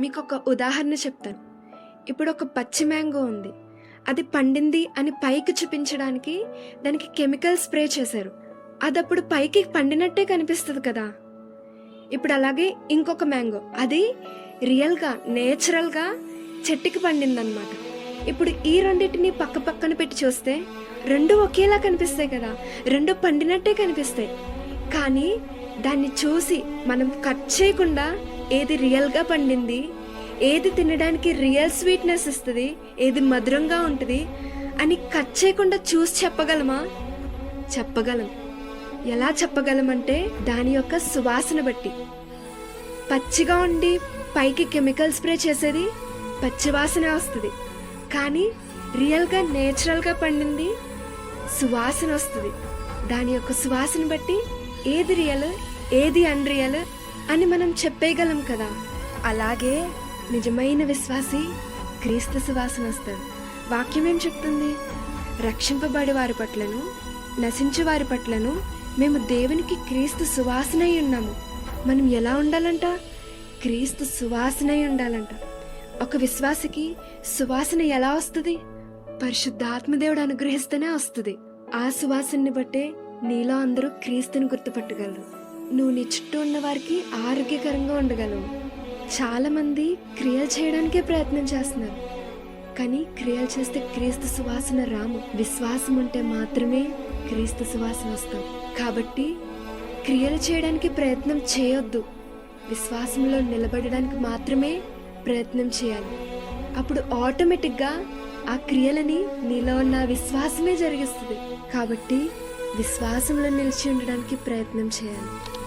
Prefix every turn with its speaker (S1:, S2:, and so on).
S1: మీకు ఒక ఉదాహరణ చెప్తాను. ఇప్పుడు ఒక పచ్చి మ్యాంగో ఉంది. అది పండింది అని పైకి చూపించడానికి దానికి కెమికల్ స్ప్రే చేశారు. అది అప్పుడు పైకి పండినట్టే కనిపిస్తుంది కదా. ఇప్పుడు అలాగే ఇంకొక మ్యాంగో. అది రియల్గా నేచురల్గా చెట్టుకి పండిందనమాట ఇప్పుడు ఈ రెండింటిని పక్క పక్కన పెట్టి చూస్తే రెండు ఒకేలా కనిపిస్తాయి కదా. రెండు పండినట్టే కనిపిస్తాయి. కానీ దాన్ని చూసి మనం కట్ చేయకుండా ఏది రియల్గా పండింది ఏది తినడానికి రియల్ స్వీట్నెస్ ఇస్తుంది ఏది మధురంగా ఉంటుంది అని కట్ చేయకుండా చూసి చెప్పగలమా? చెప్పగలం. ఎలా చెప్పగలమంటే దాని యొక్క సువాసన బట్టి. పచ్చిగా ఉండి పైకి కెమికల్ స్ప్రే చేసేది పచ్చివాసన వస్తుంది. కానీ రియల్గా నేచురల్గా పండింది సువాసన వస్తుంది. దాని యొక్క సువాసన బట్టి ఏది రియల్ ఏది అన్రియల్ అని మనం చెప్పేయగలం కదా. అలాగే నిజమైన విశ్వాసి క్రీస్తు సువాసన వస్తాడు వాక్యం ఏం చెప్తుంది? రక్షింపబడి వారి పట్లను నశించే వారి పట్లను మేము దేవునికి క్రీస్తు సువాసనై ఉన్నాము. మనం ఎలా ఉండాలంట? క్రీస్తు సువాసనై ఉండాలంట. ఒక విశ్వాసికి సువాసన ఎలా వస్తుంది? పరిశుద్ధాత్మదేవుడు అనుగ్రహిస్తేనే వస్తుంది. ఆ సువాసనని బట్టే నీలో అందరూ క్రీస్తుని గుర్తుపట్టగలరు. నువ్వు నీ చుట్టూ ఉన్న వారికి ఆరోగ్యకరంగా ఉండగలవు. చాలామంది క్రియలు చేయడానికే ప్రయత్నం చేస్తున్నారు. కానీ క్రియలు చేస్తే క్రీస్తు సువాసన రాము. విశ్వాసం ఉంటే మాత్రమే క్రీస్తు సువాసన వస్తాం. కాబట్టి క్రియలు చేయడానికి ప్రయత్నం చేయొద్దు. విశ్వాసంలో నిలబడడానికి మాత్రమే ప్రయత్నం చేయాలి. అప్పుడు ఆటోమేటిక్గా ఆ క్రియలని నీలో ఉన్న విశ్వాసమే జరిగిస్తుంది. కాబట్టి విశ్వాసంలో నిలిచి ఉండడానికి ప్రయత్నం చేయాలి.